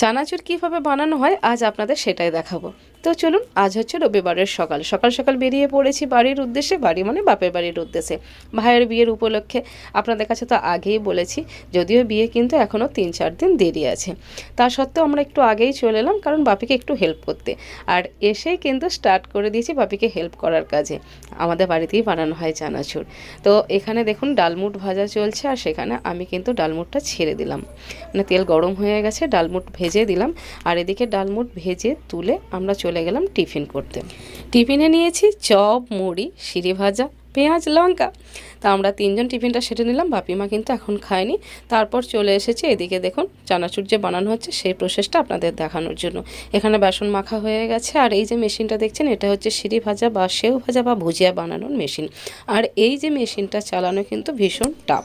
চানাচুর কীভাবে বানানো হয়, আজ আপনাদের সেটাই দেখাবো। তো চলুন, আজ হচ্ছে রবিবারের সকাল। সকাল সকাল বেরিয়ে পড়েছি বাড়ির উদ্দেশ্যে, বাড়ি মানে বাপের বাড়ির উদ্দেশ্যে। ভাইয়ের বিয়ের উপলক্ষে আপনাদের কাছে তো আগেই বলেছি, যদিও বিয়ে কিন্তু এখনও তিন চার দিন দেরি আছে। তা সত্ত্বেও আমরা একটু আগেই চলে এলাম, কারণ বাপিকে একটু হেল্প করতে। আর এসেই কিন্তু স্টার্ট করে দিয়েছি বাপিকে হেল্প করার কাজে। আমাদের বাড়িতেই বানানো হয় চানাচুর। তো এখানে দেখুন, ডালমুট ভাজা চলছে, আর সেখানে আমি কিন্তু ডালমুটটা ছেড়ে দিলাম। মানে তেল গরম হয়ে গেছে, ডালমুট ভেজে দিলাম আর এদিকে ডালমুট ভেজে তুলে আমরা চলে গেলাম টিফিন করতে। টিফিনে নিয়েছি চপ, মুড়ি, সিঁড়ি ভাজা, পেঁয়াজ, লঙ্কা। তা আমরা তিনজন টিফিনটা সেরে নিলাম, বাপিমা কিন্তু এখন খায়নি। তারপর চলে এসেছি এদিকে দেখুন চানাচুর যে বানানো হচ্ছে সেই প্রসেসটা আপনাদের দেখানোর জন্য। এখানে বেসন মাখা হয়ে গেছে আর এই যে মেশিনটা দেখছেন এটা হচ্ছে সিঁড়ি ভাজা বা সেও ভাজা বা ভুজিয়া বানানোর মেশিন। আর এই যে মেশিনটা চালানো কিন্তু ভীষণ টাফ।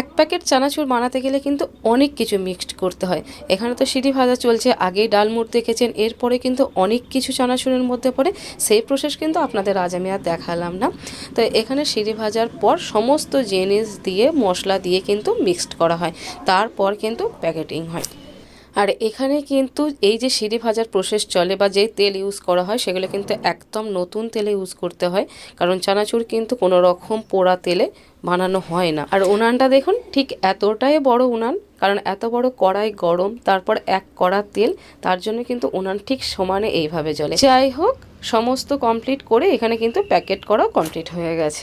এক প্যাকেট চানাচুর বানাতে গেলে কিন্তু অনেক কিছু মিক্সড করতে হয়। এখানে তো সিঁড়ি ভাজা চলছে আগেই ডালমুট দেখেছেন, এরপরে কিন্তু অনেক কিছু চানাচুরের মধ্যে পড়ে। সেই প্রসেস কিন্তু আপনাদের আজ আমি আর দেখালাম না। তো এখানে সিঁড়ি ভাজার পর সমস্ত জিনিস দিয়ে, মশলা দিয়ে কিন্তু মিক্সড করা হয়। তারপর কিন্তু প্যাকেটিং হয়। আর এখানে কিন্তু এই যে সিঁড়ি ভাজার প্রসেস চলে বা যেই তেল ইউজ করা হয়, সেগুলো কিন্তু একদম নতুন তেলে ইউজ করতে হয়। কারণ চানাচুর কিন্তু কোনো রকম পোড়া তেলে বানানো হয় না। আর উনানটা দেখুন, ঠিক এতটাই বড় উনান, কারণ এত বড় কড়াই গরম, তারপর এক কড়া তেল, তার জন্য কিন্তু উনান ঠিক সমানে এইভাবে জ্বলে। যাই হোক, সমস্ত কমপ্লিট করে এখানে কিন্তু প্যাকেট করাও কমপ্লিট হয়ে গেছে।